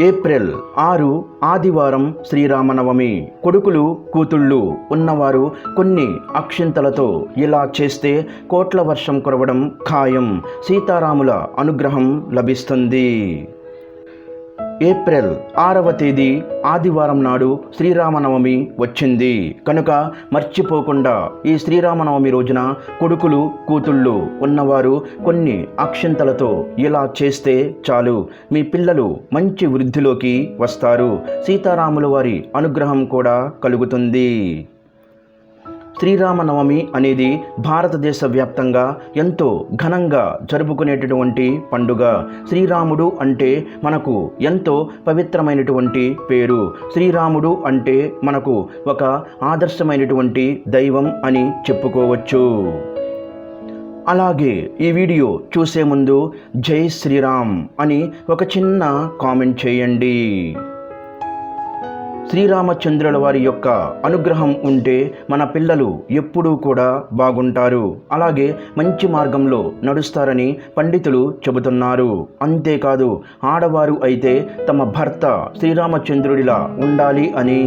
April ఆరు ఆదివారం శ్రీరామనవమి. కొడుకులు కూతుళ్ళు ఉన్నవారు కొన్ని అక్షింతలతో ఇలా చేస్తే కోట్ల వర్షం కురవడం ఖాయం. సీతారాముల అనుగ్రహం లభిస్తుంది. ఏప్రిల్ ఆరవ తేదీ ఆదివారం నాడు శ్రీరామనవమి వచ్చింది. కనుక మర్చిపోకుండా ఈ శ్రీరామనవమి రోజున కొడుకులు కూతుళ్ళు ఉన్నవారు కొన్ని అక్షింతలతో ఇలా చేస్తే చాలు. మీ పిల్లలు మంచి వృద్ధిలోకి వస్తారు. సీతారాముల వారి అనుగ్రహం కూడా కలుగుతుంది. శ్రీరామనవమి అనేది భారతదేశ వ్యాప్తంగా ఎంతో ఘనంగా జరుపుకునేటటువంటి పండుగ. శ్రీరాముడు అంటే మనకు ఎంతో పవిత్రమైనటువంటి పేరు. శ్రీరాముడు అంటే మనకు ఒక ఆదర్శమైనటువంటి దైవం అని చెప్పుకోవచ్చు. అలాగే ఈ వీడియో చూసే ముందు జై శ్రీరామ్ అని ఒక చిన్న కామెంట్ చేయండి. శ్రీరామచంద్రుల వారి యొక్క అనుగ్రహం ఉంటే మన పిల్లలు ఎప్పుడూ కూడా బాగుంటారు. అలాగే మంచి మార్గంలో నడుస్తారని పండితులు చెబుతున్నారు. అంతేకాదు ఆడవారు అయితే తమ భర్త శ్రీరామచంద్రుడిలా ఉండాలి అని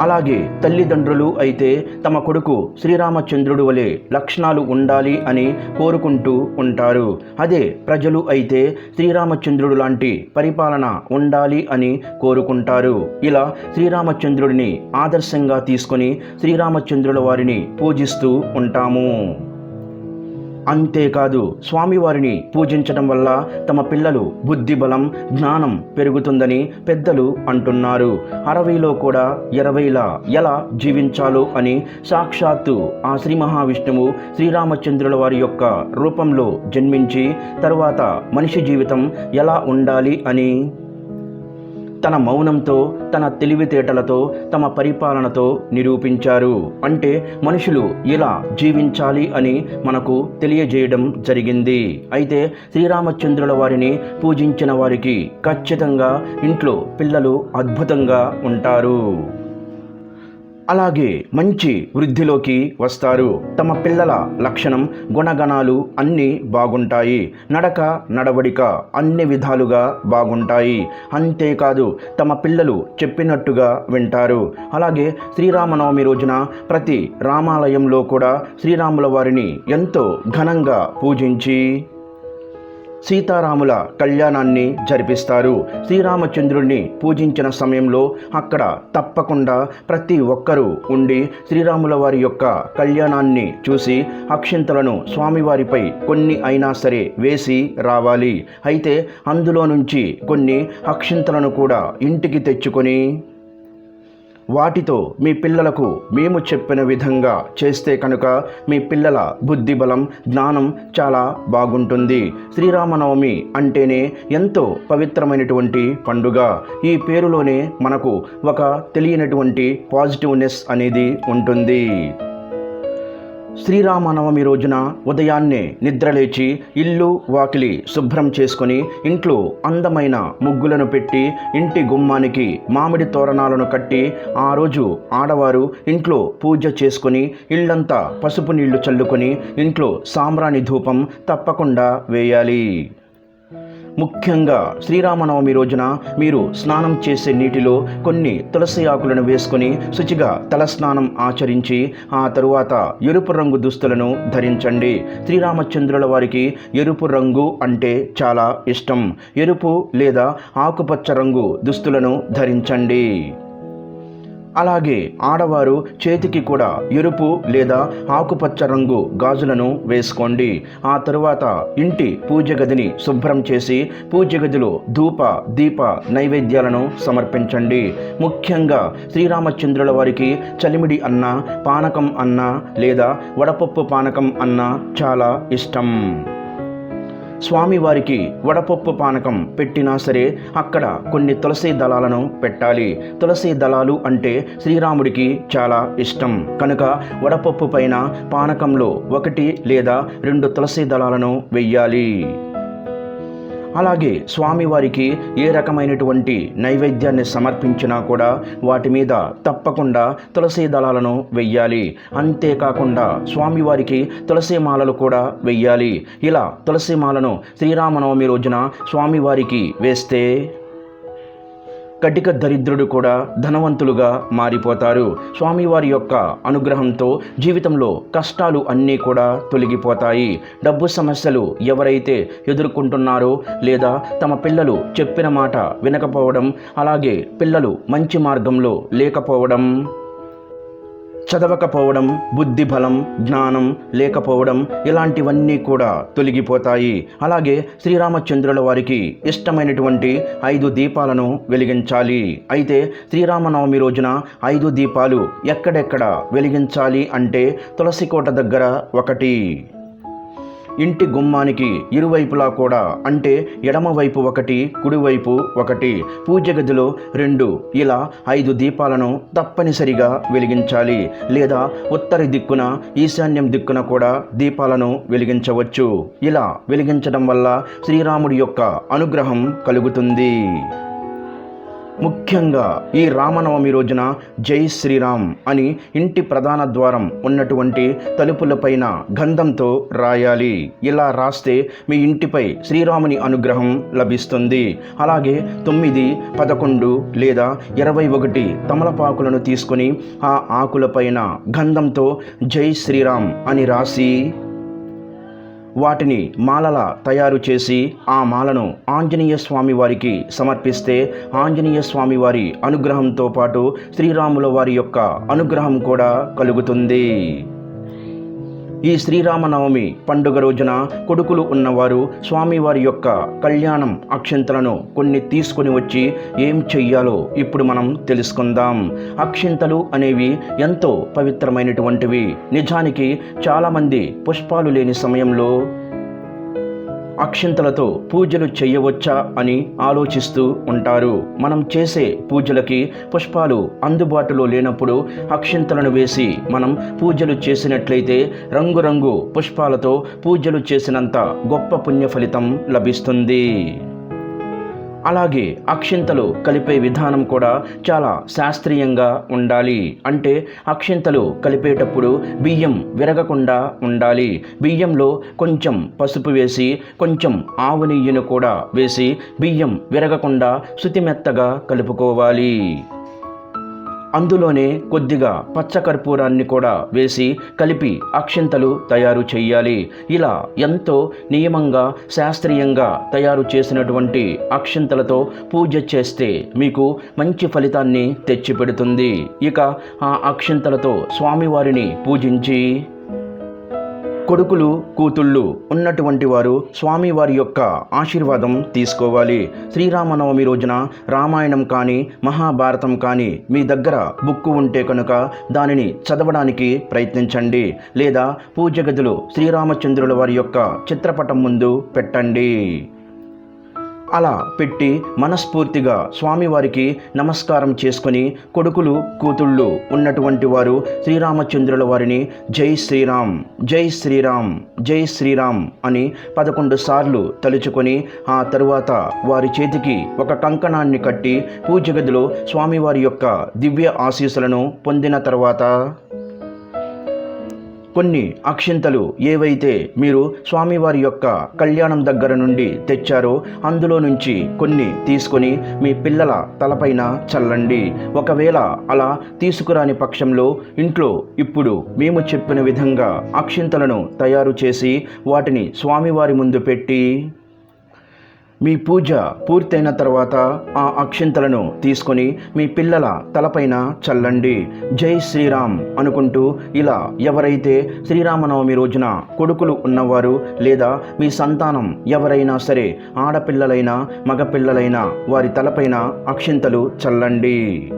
అలాగే తల్లిదండ్రులు అయితే తమ కొడుకు శ్రీరామచంద్రుడు వలె లక్షణాలు ఉండాలి అని కోరుకుంటూ ఉంటారు. అదే ప్రజలు అయితే శ్రీరామచంద్రుడు లాంటి పరిపాలన ఉండాలి అని కోరుకుంటారు. ఇలా శ్రీరామచంద్రుడిని ఆదర్శంగా తీసుకొని శ్రీరామచంద్రుల వారిని పూజిస్తూ ఉంటాము. అంతేకాదు స్వామివారిని పూజించడం వల్ల తమ పిల్లలు బుద్ధి బలం జ్ఞానం పెరుగుతుందని పెద్దలు అంటున్నారు. అరవైలో కూడా ఇరవైలా ఎలా జీవించాలో అని సాక్షాత్తు ఆ శ్రీ మహావిష్ణువు శ్రీరామచంద్రుల వారి యొక్క రూపంలో జన్మించి తరువాత మనిషి జీవితం ఎలా ఉండాలి అని తన మౌనంతో తన తెలివితేటలతో తమ పరిపాలనతో నిరూపించారు. అంటే మనుషులు ఇలా జీవించాలి అని మనకు తెలియజేయడం జరిగింది. అయితే శ్రీరామచంద్రుల వారిని పూజించిన వారికి ఖచ్చితంగా ఇంట్లో పిల్లలు అద్భుతంగా ఉంటారు. అలాగే మంచి వృద్ధిలోకి వస్తారు. తమ పిల్లల లక్షణం గుణగణాలు అన్నీ బాగుంటాయి. నడక నడవడిక అన్ని విధాలుగా బాగుంటాయి. అంతేకాదు తమ పిల్లలు చెప్పినట్టుగా వింటారు. అలాగే శ్రీరామనవమి రోజున ప్రతి రామాలయంలో కూడా శ్రీరాముల వారిని ఎంతో ఘనంగా పూజించి సీతారాముల కళ్యాణాన్ని జరిపిస్తారు. శ్రీరామచంద్రుడిని పూజించిన సమయంలో అక్కడ తప్పకుండా ప్రతి ఒక్కరూ ఉండి శ్రీరాముల వారి యొక్క కళ్యాణాన్ని చూసి అక్షింతలను స్వామివారిపై కొన్ని అయినా సరే వేసి రావాలి. అయితే అందులో నుంచి కొన్ని అక్షింతలను కూడా ఇంటికి తెచ్చుకొని వాటితో మీ పిల్లలకు మేము చెప్పిన విధంగా చేస్తే కనుక మీ పిల్లల బుద్ధిబలం జ్ఞానం చాలా బాగుంటుంది. శ్రీరామనవమి అంటేనే ఎంతో పవిత్రమైనటువంటి పండుగ. ఈ పేరులోనే మనకు ఒక తెలియనటువంటి పాజిటివ్నెస్ అనేది ఉంటుంది. శ్రీరామనవమి రోజున ఉదయాన్నే నిద్రలేచి ఇల్లు వాకిలి శుభ్రం చేసుకొని ఇంట్లో అందమైన ముగ్గులను పెట్టి ఇంటి గుమ్మానికి మామిడి తోరణాలను కట్టి ఆ రోజు ఆడవారు ఇంట్లో పూజ చేసుకుని ఇల్లంతా పసుపు నీళ్ళు చల్లుకొని ఇంట్లో సాంబ్రాణి ధూపం తప్పకుండా వేయాలి. ముఖ్యంగా శ్రీరామనవమి రోజున మీరు స్నానం చేసే నీటిలో కొన్ని తులసి ఆకులను వేసుకుని శుచిగా తలస్నానం ఆచరించి ఆ తరువాత ఎరుపు రంగు దుస్తులను ధరించండి. శ్రీరామచంద్రుల వారికి ఎరుపు రంగు అంటే చాలా ఇష్టం. ఎరుపు లేదా ఆకుపచ్చ రంగు దుస్తులను ధరించండి. అలాగే ఆడవారు చేతికి కూడా ఎరుపు లేదా ఆకుపచ్చ రంగు గాజులను వేసుకోండి. ఆ తరువాత ఇంటి పూజ గదిని శుభ్రం చేసి పూజ గదిలో ధూప దీప నైవేద్యాలను సమర్పించండి. ముఖ్యంగా శ్రీరామచంద్రుల వారికి చలిమిడి అన్న పానకం అన్న లేదా వడపప్పు పానకం అన్న చాలా ఇష్టం. స్వామివారికి వడపప్పు పానకం పెట్టినా సరే అక్కడ కొన్ని తులసి దళాలను పెట్టాలి. తులసి దళాలు అంటే శ్రీరాముడికి చాలా ఇష్టం. కనుక వడపప్పు పైన పానకంలో ఒకటి లేదా రెండు తులసి దళాలను వెయ్యాలి. అలాగే స్వామివారికి ఏ రకమైనటువంటి నైవేద్యాన్ని సమర్పించినా కూడా వాటి మీద తప్పకుండా తులసి దళాలను వెయ్యాలి. అంతేకాకుండా స్వామివారికి తులసి మాలలు కూడా వెయ్యాలి. ఇలా తులసి మాలను శ్రీరామనవమి రోజున స్వామివారికి వేస్తే కటిక దరిద్రుడు కూడా ధనవంతులుగా మారిపోతారు. స్వామివారి యొక్క అనుగ్రహంతో జీవితంలో కష్టాలు అన్నీ కూడా తొలగిపోతాయి. డబ్బు సమస్యలు ఎవరైతే ఎదుర్కొంటున్నారో లేదా తమ పిల్లలు చెప్పిన మాట వినకపోవడం అలాగే పిల్లలు మంచి మార్గంలో లేకపోవడం చదవకపోవడం బుద్ధి బలం జ్ఞానం లేకపోవడం ఇలాంటివన్నీ కూడా తొలగిపోతాయి. అలాగే శ్రీరామచంద్రుల వారికి ఇష్టమైనటువంటి ఐదు దీపాలను వెలిగించాలి. అయితే శ్రీరామనవమి రోజున ఐదు దీపాలు ఎక్కడెక్కడ వెలిగించాలి అంటే తులసికోట దగ్గర ఒకటి. ఇంటి గుమ్మానికి ఇరువైపులా కూడా అంటే ఎడమవైపు ఒకటి కుడివైపు ఒకటి పూజ గదిలో రెండు ఇలా ఐదు దీపాలను తప్పనిసరిగా వెలిగించాలి. లేదా ఉత్తర దిక్కున ఈశాన్యం దిక్కున కూడా దీపాలను వెలిగించవచ్చు. ఇలా వెలిగించడం వల్ల శ్రీరాముడి యొక్క అనుగ్రహం కలుగుతుంది. ముఖ్యంగా ఈ రామనవమి రోజున జై శ్రీరామ్ అని ఇంటి ప్రధాన ద్వారం ఉన్నటువంటి తలుపులపైన గంధంతో రాయాలి. ఇలా రాస్తే మీ ఇంటిపై శ్రీరాముని అనుగ్రహం లభిస్తుంది. అలాగే తొమ్మిది పదకొండు లేదా ఇరవై ఒకటి తమలపాకులను తీసుకొని ఆ ఆకులపైన గంధంతో జై శ్రీరామ్ అని రాసి వాటిని మాలల తయారు చేసి ఆ మాలను ఆంజనేయ స్వామి వారికి సమర్పిస్తే ఆంజనేయ స్వామి వారి అనుగ్రహంతో పాటు శ్రీరాముల వారి యొక్క అనుగ్రహం కూడా కలుగుతుంది. ఈ శ్రీరామనవమి పండుగ రోజున కొడుకులు ఉన్నవారు స్వామివారి యొక్క కళ్యాణం అక్షింతలను కొన్ని తీసుకొని వచ్చి ఏం చెయ్యాలో ఇప్పుడు మనం తెలుసుకుందాం. అక్షింతలు అనేవి ఎంతో పవిత్రమైనటువంటివి. నిజానికి చాలామంది పుష్పాలు లేని సమయంలో అక్షింతలతో పూజలు చేయవచ్చా అని ఆలోచిస్తూ ఉంటారు. మనం చేసే పూజలకి పుష్పాలు అందుబాటులో లేనప్పుడు అక్షింతలను వేసి మనం పూజలు చేసినట్లయితే రంగురంగు పుష్పాలతో పూజలు చేసినంత గొప్ప పుణ్య ఫలితం లభిస్తుంది. అలాగే అక్షింతలు కలిపే విధానం కూడా చాలా శాస్త్రీయంగా ఉండాలి. అంటే అక్షింతలు కలిపేటప్పుడు బియ్యం విరగకుండా ఉండాలి. బియ్యంలో కొంచెం పసుపు వేసి కొంచెం ఆవు నెయ్యిను కూడా వేసి బియ్యం విరగకుండా శుతిమెత్తగా కలుపుకోవాలి. అందులోనే కొద్దిగా పచ్చకర్పూరాన్ని కూడా వేసి కలిపి అక్షింతలు తయారు చేయాలి ఇలా ఎంతో నియమంగా శాస్త్రీయంగా తయారు చేసినటువంటి అక్షింతలతో పూజ చేస్తే మీకు మంచి ఫలితాన్ని తెచ్చిపెడుతుంది. ఇక ఆ అక్షింతలతో స్వామివారిని పూజించి కొడుకులు కూతుళ్ళు ఉన్నటువంటి వారు స్వామివారి యొక్క ఆశీర్వాదం తీసుకోవాలి. శ్రీరామనవమి రోజున రామాయణం కానీ మహాభారతం కానీ మీ దగ్గర బుక్కు ఉంటే కనుక దానిని చదవడానికి ప్రయత్నించండి. లేదా పూజ శ్రీరామచంద్రుల వారి యొక్క చిత్రపటం ముందు పెట్టండి. అలా పెట్టి మనస్ఫూర్తిగా స్వామివారికి నమస్కారం చేసుకొని కొడుకులు కూతుళ్ళు ఉన్నటువంటి వారు శ్రీరామచంద్రుల వారిని జై శ్రీరామ్ జై శ్రీరామ్ జై శ్రీరామ్ అని పదకొండు సార్లు తలుచుకొని ఆ తరువాత వారి చేతికి ఒక కంకణాన్ని కట్టి పూజ గదిలో స్వామివారి యొక్క దివ్య ఆశీస్సులను పొందిన తర్వాత కొన్ని అక్షింతలు ఏవైతే మీరు స్వామివారి యొక్క కళ్యాణం దగ్గర నుండి తెచ్చారో అందులో నుంచి కొన్ని తీసుకొని మీ పిల్లల తలపైన చల్లండి. ఒకవేళ అలా తీసుకురాని పక్షంలో ఇంట్లో ఇప్పుడు మేము చెప్పిన విధంగా అక్షింతలను తయారు చేసి వాటిని స్వామివారి ముందు పెట్టి మీ పూజ పూర్తయిన తర్వాత ఆ అక్షింతలను తీసుకొని మీ పిల్లల తలపైన చల్లండి. జై శ్రీరామ్ అనుకుంటూ ఇలా ఎవరైతే శ్రీరామనవమి రోజున కొడుకులు ఉన్నవారు లేదా మీ సంతానం ఎవరైనా సరే ఆడపిల్లలైనా మగపిల్లలైనా వారి తలపైన అక్షింతలు చల్లండి.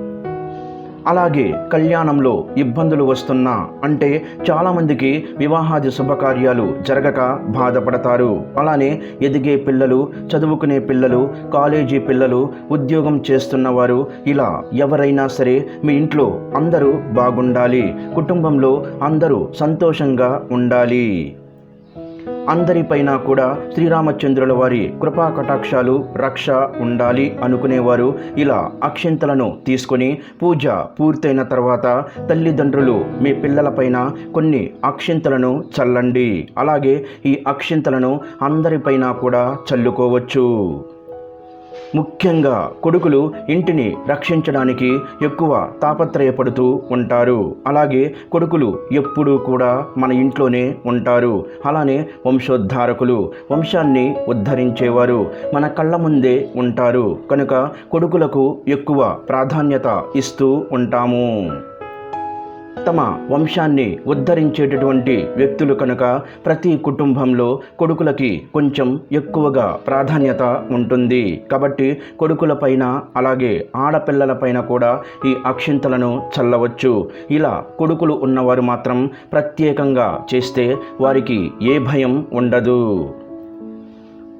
అలాగే కళ్యాణంలో ఇబ్బందులు వస్తున్నా అంటే చాలామందికి వివాహాది శుభకార్యాలు జరగక బాధపడతారు. అలానే ఎదిగే పిల్లలు చదువుకునే పిల్లలు కాలేజీ పిల్లలు ఉద్యోగం చేస్తున్నవారు ఇలా ఎవరైనా సరే మీ ఇంట్లో అందరూ బాగుండాలి. కుటుంబంలో అందరూ సంతోషంగా ఉండాలి. అందరిపైన కూడా శ్రీరామచంద్రుల వారి కృపా కటాక్షాలు రక్ష ఉండాలి అనుకునేవారు. ఇలా అక్షింతలను తీసుకొని పూజ పూర్తయిన తర్వాత తల్లిదండ్రులు మీ పిల్లలపైన కొన్ని అక్షింతలను చల్లండి. అలాగే ఈ అక్షింతలను అందరిపైన కూడా చల్లుకోవచ్చు. ముఖ్యంగా కొడుకులు ఇంటిని రక్షించడానికి ఎక్కువ తాపత్రయపడుతూ ఉంటారు. అలాగే కొడుకులు ఎప్పుడూ కూడా మన ఇంట్లోనే ఉంటారు. అలానే వంశోద్ధారకులు వంశాన్ని ఉద్ధరించేవారు. మన కళ్ళ ముందే ఉంటారు. కనుక కొడుకులకు ఎక్కువ ప్రాధాన్యత ఇస్తూ ఉంటాము. తమ వంశాన్ని ఉద్ధరించేటటువంటి వ్యక్తులు కనుక ప్రతి కుటుంబంలో కొడుకులకి కొంచెం ఎక్కువగా ప్రాధాన్యత ఉంటుంది. కాబట్టి కొడుకులపైన అలాగే ఆడపిల్లలపైన కూడా ఈ అక్షింతలను చల్లవచ్చు. ఇలా కొడుకులు ఉన్నవారు మాత్రం ప్రత్యేకంగా చేస్తే వారికి ఏ భయం ఉండదు.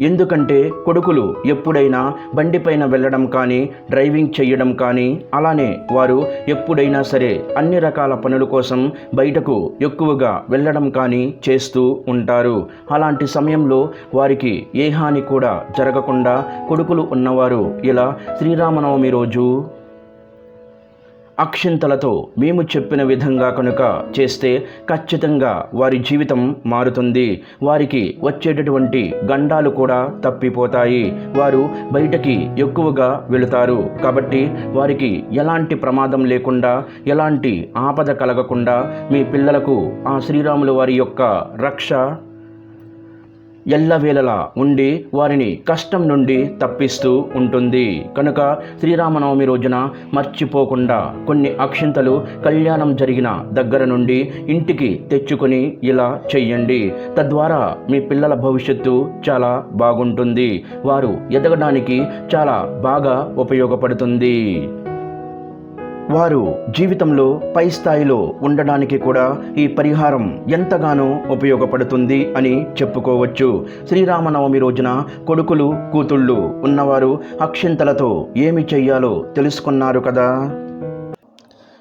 ఎందుకంటే కొడుకులు ఎప్పుడైనా బండిపైన వెళ్ళడం కానీ డ్రైవింగ్ చేయడం కానీ అలానే వారు ఎప్పుడైనా సరే అన్ని రకాల పనుల కోసం బయటకు ఎక్కువగా వెళ్ళడం కానీ చేస్తూ ఉంటారు. అలాంటి సమయంలో వారికి ఏ హాని కూడా జరగకుండా కొడుకులు ఉన్నవారు ఇలా శ్రీరామనవమి రోజు అక్షింతలతో మేము చెప్పిన విధంగా కనుక చేస్తే ఖచ్చితంగా వారి జీవితం మారుతుంది. వారికి వచ్చేటటువంటి గండాలు కూడా తప్పిపోతాయి. వారు బయటకి ఎక్కువగా వెళుతారు. కాబట్టి వారికి ఎలాంటి ప్రమాదం లేకుండా ఎలాంటి ఆపద కలగకుండా మీ పిల్లలకు ఆ శ్రీరాములు వారి యొక్క రక్ష ఎల్లవేళలా ఉండి వారిని కష్టం నుండి తప్పిస్తూ ఉంటుంది. కనుక శ్రీరామనవమి రోజున మర్చిపోకుండా కొన్ని అక్షింతలు కళ్యాణం జరిగిన దగ్గర నుండి ఇంటికి తెచ్చుకొని ఇలా చెయ్యండి. తద్వారా మీ పిల్లల భవిష్యత్తు చాలా బాగుంటుంది. వారు ఎదగడానికి చాలా బాగా ఉపయోగపడుతుంది. వారు జీవితంలో పై స్థాయిలో ఉండడానికి కూడా ఈ పరిహారం ఎంతగానో ఉపయోగపడుతుంది అని చెప్పుకోవచ్చు. శ్రీరామనవమి రోజున కొడుకులు కూతుళ్ళు ఉన్నవారు అక్షింతలతో ఏమి చెయ్యాలో తెలుసుకున్నారు కదా?